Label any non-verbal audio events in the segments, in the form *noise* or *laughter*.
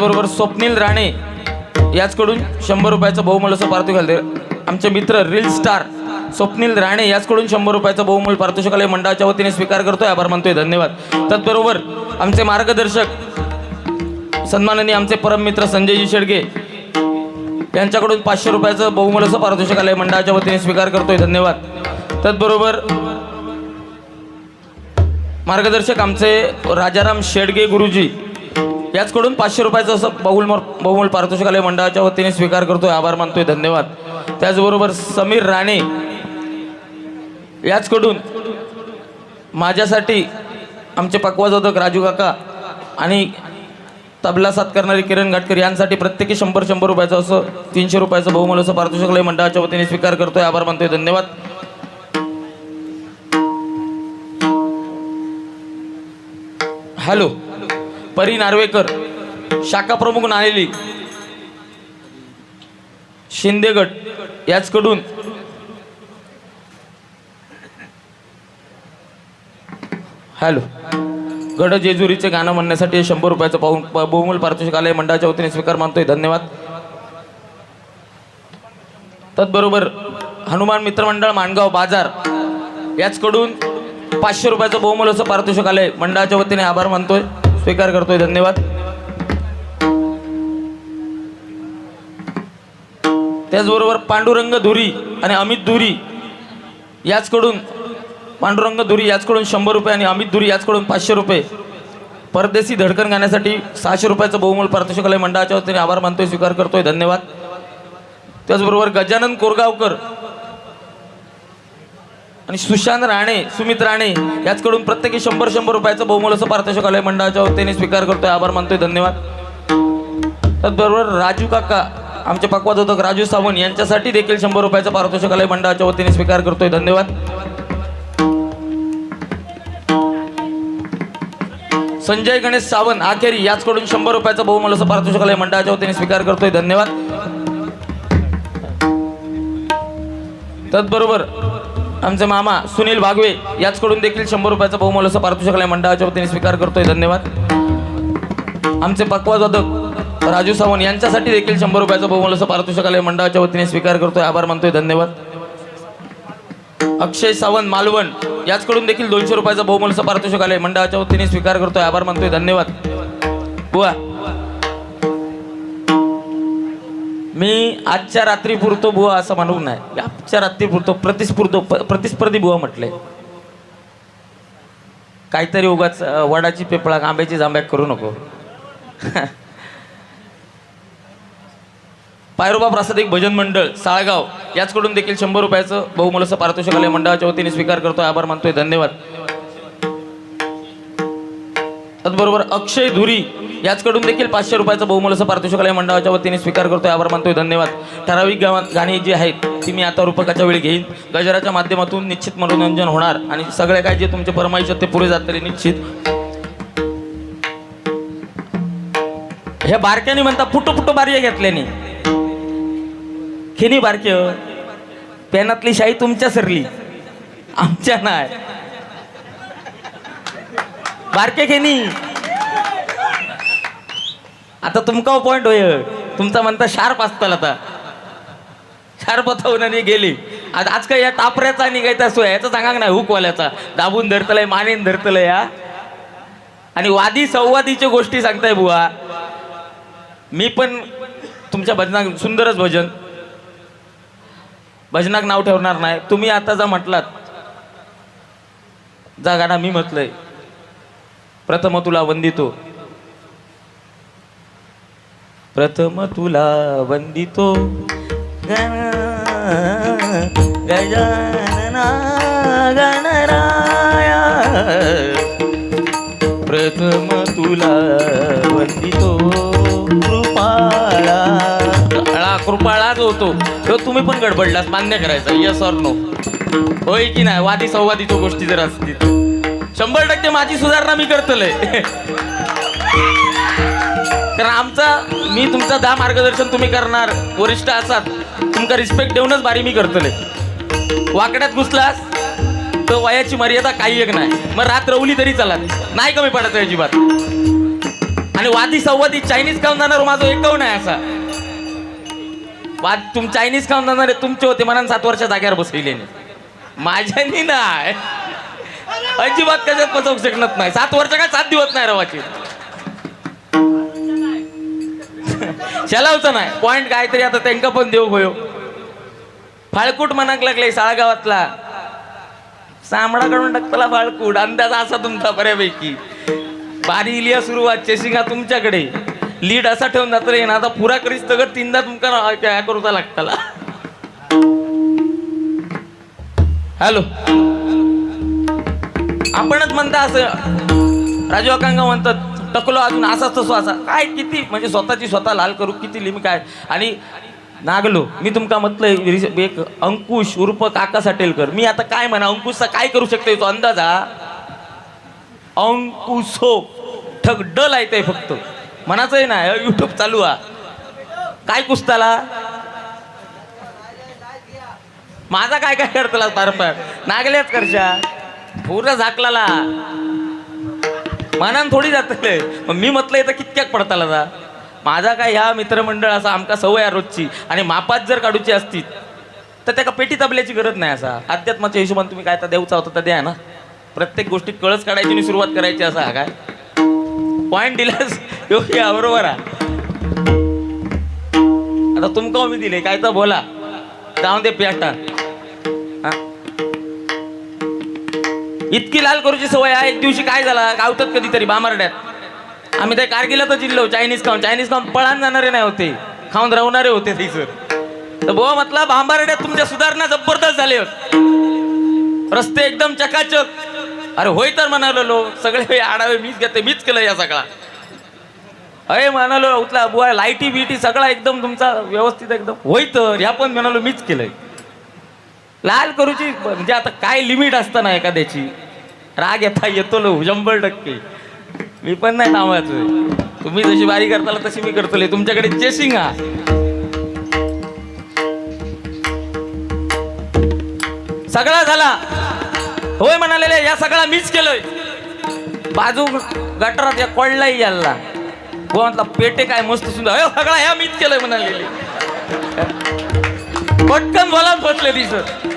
बरोबर स्वप्नील राणे याचकडून शंभर रुपयाचं बहुमूल असं पारितोषिक घालते आमचे मित्र रील स्टार स्वप्नील राणे याचकडून शंभर रुपयाचं बहुमूल पारितोषिकालय मंडळाच्या वतीने स्वीकार करतोय. आभार मानतोय. धन्यवाद. त्याचबरोबर आमचे मार्गदर्शक सन्माननीय आमचे परम मित्र संजयजी शेडगे यांच्याकडून पाचशे रुपयाचं बहुमूल असं पारितोषिकालय मंडळाच्या वतीने स्वीकार करतोय. धन्यवाद. त्याचबरोबर मार्गदर्शक आमचे राजाराम शेडगे गुरुजी याचकडून पाचशे रुपयाचं असं बहुल बहुमूल पारितोषिकालय मंडळाच्या वतीने स्वीकार करतोय आभार मानतोय धन्यवाद. त्याचबरोबर समीर राणे याचकडून माझ्यासाठी आमचे पक्वाजोधक राजू काका आणि तबला साथ करणारे किरण घाटकर यांसाठी प्रत्येकी शंभर शंभर रुपयाचं असं तीनशे रुपयाचं बहुमूल असं पारितोषिकालय मंडळाच्या वतीने स्वीकार करतोय आभार मानतोय धन्यवाद. हॅलो. परी नार्वेकर शाखा प्रमुख नाणेली शिंदेगड याचकडून हॅलो. गड जेजुरीचे गाणं म्हणण्यासाठी शंभर रुपयाचं पाहून प- पारितोषिक आलय मंडळाच्या वतीने स्वीकार मानतोय धन्यवाद. त्याचबरोबर हनुमान मित्रमंडळ माणगाव बाजार याचकडून पाचशे रुपयाचं बहुमूल असं पारितोषिक आलंय मंडळाच्या वतीने आभार मानतोय. स्वीकार करतोय धन्यवाद. त्याचबरोबर पांडुरंग धुरी आणि अमित धुरी याचकडून पांडुरंग धुरी याचकडून शंभर रुपये आणि अमित धुरी याचकडून पाचशे रुपये. परदेशी धडकन गाण्यासाठी सहाशे रुपयाचं बहुमूल पारितोषिक मंडळाच्या वतीने. आभार मानतोय स्वीकार करतोय धन्यवाद. त्याचबरोबर गजानन कोरगावकर आणि सुशांत राणे सुमित राणे याचकडून प्रत्येकी शंभर शंभर रुपयाचं बहुमूल असं पारितोषिक आलंय. मंडळाच्या वतीने स्वीकार करतोय. आभार मानतोय. धन्यवाद. त्याचबरोबर राजू काका आमचे पक्वादोदक राजू सावंत यांच्यासाठी देखील शंभर रुपयाचं पारितोषिक आलंय. मंडळाच्या वतीने स्वीकार करतोय. धन्यवाद. संजय गणेश सावंत आखेरी याचकडून शंभर रुपयाचं बहुमूल असं पारितोषिक आलंय. मंडळाच्या वतीने स्वीकार करतोय. धन्यवाद. त्याचबरोबर आमचे मामा सुनील भागवे याचकडून देखील शंभर रुपयाचं बहुमोल असं पारितोषिक मंडळाच्या वतीने स्वीकार करतोय. धन्यवाद. आमचे पक्वाजोदक राजू सावंत यांच्यासाठी देखील शंभर रुपयाचं बहुमोल असं पारितोषिक मंडळाच्या वतीने स्वीकार करतोय. आभार मानतोय. धन्यवाद. अक्षय सावंत मालवण याचकडून देखील दोनशे रुपयाचा बहुमोल असं पारितोषिक मंडळाच्या वतीने स्वीकार करतोय. आभार मानतोय. धन्यवाद. बुवा. मी आजच्या रात्री पुरतो बुवा असं म्हणू नाही आजच्या रात्री पुरतो प्रतिस्फूर्तो प्रतिस्पर्धी बुवा म्हटलंय काहीतरी उगाच वडाची पेपळा आंब्याची जांब्या करू नको. *laughs* पायरोबा प्रासादिक भजन मंडळ साळगाव याचकडून देखील शंभर रुपयाचं बहुमूल असं पारितोषिक आलंय मंडळाच्या वतीने स्वीकार करतोय. आभार मानतोय. धन्यवाद. त्याचबरोबर अक्षय धुरी याचकडून देखील पाचशे रुपयाचं बहुमूल असं मंडळाच्या वतीने स्वीकार करतोय. आभार मानतोय. धन्यवाद. ठराविक गावात गाणी जी आहेत ती मी आता रूपकाच्या वेळी घेईन. गजराच्या माध्यमातून निश्चित मनोरंजन होणार आणि सगळे काय जे तुमचे फरमाईश आहेत ते पुरे जातले निश्चित. हे बारक्याने म्हणता फुटू फुटू बार्य घेतल्याने खिनी बारक्य हो. पेनातली शाही तुमच्या सरली. आमच्या नाही. बारके खेनी. आता तुमका पॉइंट होय. तुमचा म्हणता शार्प असताल आता. शार्प होऊन आणि गेली. आज आज काय या टापऱ्याचा निघायचा सोय याचा सांगा नाही हुकवाल्याचा. दाबून धरतलंय मानेन धरतलंय या आणि वादी संवादीच्या गोष्टी सांगताय बुवा. मी पण तुमच्या भजनाक सुंदरच भजन. भजनाक नाव ठेवणार नाही. तुम्ही आता जा म्हटलात. जा गाणं मी म्हटलंय. प्रथम तुला वंदितो. प्रथम तुला वंदितो. गजानना गणराया. प्रथम तुला वंदितो कृपाळा. कृपाळा कृपाळाच होतो तो तुम्ही पण गडबडलास मान्य करायचा यस ऑर नो होय की नाही? वादी संवादीच्या गोष्टी जर असतील. शंभर टक्के माझी सुधारणा मी करतलय. *laughs* कारण आमचा मी तुमचा दहा मार्गदर्शन तुम्ही करणार. वरिष्ठ असात तुमका रिस्पेक्ट देऊनच बारी मी करतले वाकड्यात घुसलास तर वयाची मर्यादा काही एक नाही. मग रात रवली तरी चालत नाही कमी पडायचं अजिबात. आणि वादी संवादी चायनीज खाऊन जाणार हो माझं एकव नाही असा. वाद तुम चायनीज खाऊन जाणारे तुमचे होते म्हणून सात वर्ष जाग्यावर बसविले माझ्यानी नाही. अजिबात कशात बसवू शकत नाही. सात वर्ष काय सात दिवस नाही रवाची? चलावचं नाही. पॉइंट काहीतरी आता त्यांका पण देऊ होयो फाळकूट म्हणाक लागले साळगावातला. सांबडा काढून टाकतला फाळकूट. अंदाज असा तुमचा बऱ्यापैकी. बारी इलिया सुरुवात चेसिंगा तुमच्याकडे. लीड असा ठेवून जात रे ना आता पुरा करीस तर तीनदा तुमका करूचा लागताला. हॅलो. आपणच म्हणता असं. राजू अकांगा म्हणतात टकलो अजून असाच तसो असा. काय किती? म्हणजे स्वतःची स्वतः लाल करू किती लिमिट काय? आणि नागलो मी तुमका म्हटलं एक अंकुश उर्फ काका साटेलकर मी आता काय म्हणा अंकुशचा काय करू शकते तो अंदाज हा? अंकुशो ठग डल आहे ते फक्त. म्हणाचंही ना युट्यूब चालू हा. काय कुस्ताला? माझा काय काय करतला तारपार नागल्याच करशा. पूर्ण झाकलाला. मनान थोडी जातले मग मी म्हटलं येतं कितक्याक पडताला जा माझा काय ह्या मित्रमंडळ असा आमका सवय आहे रोजची आणि मापात जर काढूची असती तर त्याका पेटी तबल्याची गरज नाही असा. अध्यात्माच्या हिशोबाने तुम्ही काय तर देऊचा होता तर द्या ना. प्रत्येक गोष्टीत कळस काढायची आणि सुरुवात करायची असा काय? पॉईंट दिलास? *laughs* योग्य बरोबर आता तुमका मी दिले काय तर बोला. जाऊन दे प्याटा. हा? इतकी लाल करूची सवय आहे एक दिवशी काय झाला गावतात कधीतरी बामारड्यात. आम्ही ते कारगिलातच जिल्लो चायनीज खाऊन. चायनीज खाऊन पळान जाणारे नाही होते खाऊन राहणारे होते ते सर. तर बुवा म्हटलं बांबारड्यात तुमच्या सुधारणा जबरदस्त झाले रस्ते एकदम चकाचक. अरे होय तर म्हणालो सगळे हे आडावे मीच घेते मीच केलं या सगळा. अरे म्हणालो उतला बुवा लाईटी बिटी सगळा एकदम तुमचा व्यवस्थित एकदम. होय तर ह्या पण म्हणालो मीच केलंय. लाल करूची म्हणजे आता काय लिमिट असतं ना एखाद्याची? राग येता येतो लो शंभर टक्के. मी पण नाही थांबायचो तुम्ही जशी बारी करताला तशी मी करतो तुमच्याकडे चेसिंग हा. सगळा झाला. होय म्हणालेले या सगळा मीच केलोय. बाजू गटरात या कोडलाही यायला. गोवातला पेटे काय मस्त सुंदर. सगळा ह्या मीच केलंय म्हणालेले. पटकन बोलात बसले दिसत.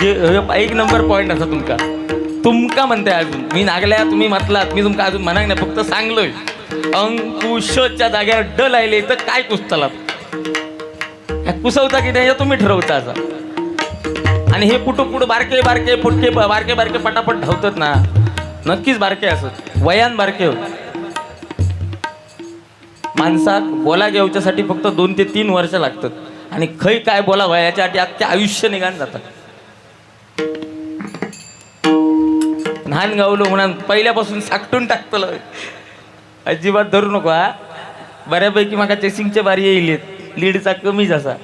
जे- एक नंबर पॉइंट असा तुमका. तुमका म्हणते अजून. मी नागल्या तुम्ही म्हटलात मी तुमका अजून म्हणाक नाही फक्त सांगलोय. अंकुशच्या जाग्यावर ड लायले तर काय कुसताला कुसवता की नाही हे तुम्ही ठरवता असा. आणि हे कुठं कुठं बारके बारके फुटके बारके बारके पटापट धावतात ना. नक्कीच बारके असत वयान बारके होत माणसाक बोला घेऊच्यासाठी फक्त दोन ते तीन वर्ष लागतात. आणि खै काय बोलावं याच्यासाठी अख्खे आयुष्य निघान जातात लहान गावलो म्हणून पहिल्यापासून साकटून टाकतलं अजिबात धरू नको हा. बऱ्यापैकी माका चेसिंगचे बारी येईल. लीडचा कमीच असा.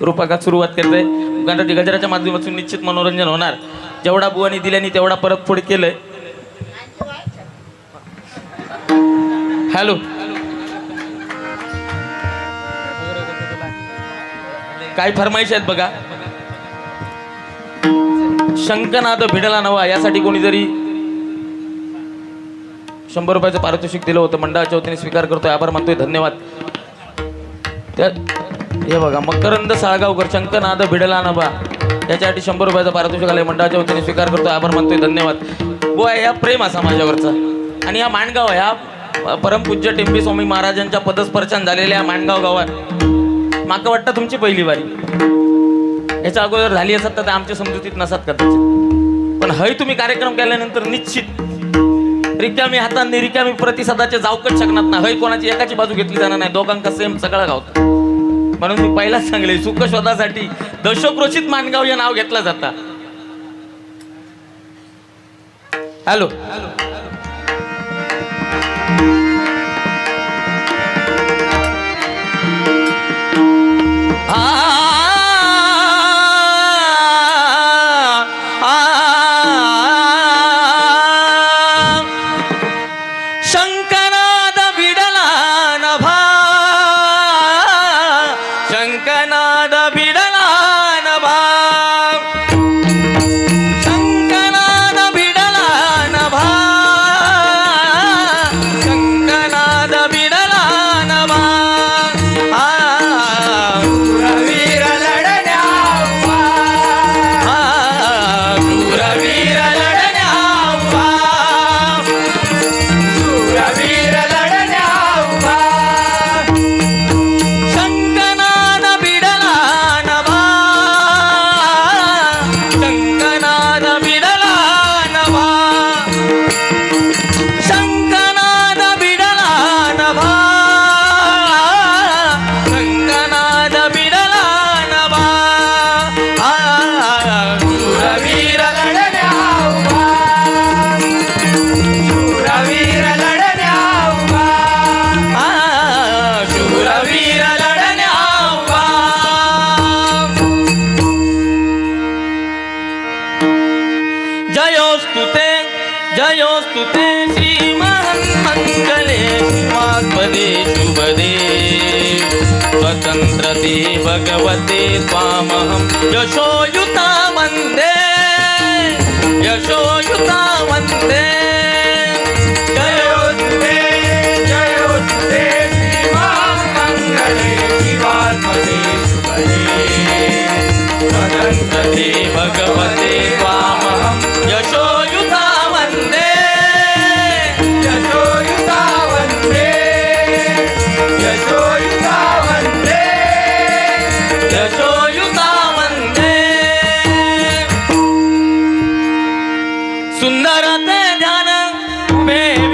रूपाकात सुरुवात करते गजराच्या माध्यमातून निश्चित मनोरंजन होणार. जेवढा बुवानी दिल्याने तेवढा परत केलं केलंय. हॅलो. काय फरमाईश आहेत बघा. शंकनाद भिडला नवा यासाठी कोणी जरी शंभर रुपयाचं पारितोषिक दिलं होतं. मंडळाच्या वतीने स्वीकार करतोय आभार मानतोय धन्यवाद. त्या हे बघा मकरंद साळगावकर शंकनाद भिडला नवा. त्याच्यासाठी शंभर रुपयाचा पारितोषिक आलाय मंडळाच्या वतीने स्वीकार करतोय आभार मानतोय धन्यवाद. बुवा या प्रेम असा माझ्यावरचा. आणि या माणगाव ह्या परमपूज्य टेंबे स्वामी महाराजांच्या पदस्पर्शन झालेल्या माणगाव गावात. माका वाटतं तुमची पहिली वारी. याच्या अगोदर झाली असत तर आमच्या समजुतीत नसत कदाचित. पण हय तुम्ही कार्यक्रम केल्यानंतर निश्चित रिकामी हातांनी रिकामी प्रतिसादाचे जावकट शकणार ना हय कोणाची एकाची बाजू घेतली जाणार नाही. दोघांका सेम सगळं गावत. म्हणून मी पहिलाच सांगले सुख शोधासाठी दशोक्रोषित मानगाव हे नाव घेतलं जातं. हॅलो. ಯಶೋಯುತ ವಂದೇ ಯಶೋಯುತ ವಂದೇ ಮಂಗಳೇ ಶಿವಾತ್ಮದೇ ಸುಖದೇ ಸದಂತದೇವ सुंदर ते ध्यान उभे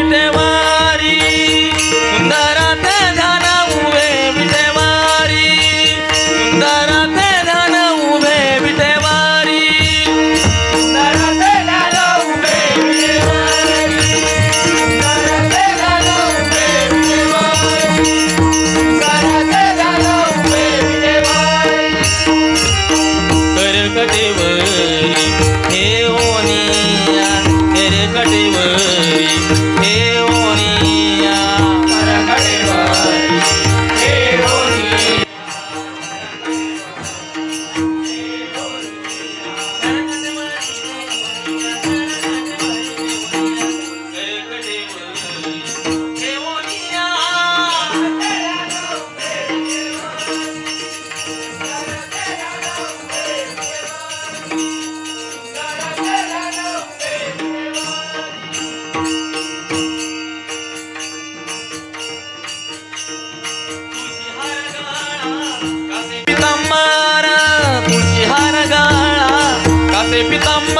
పితమ్మ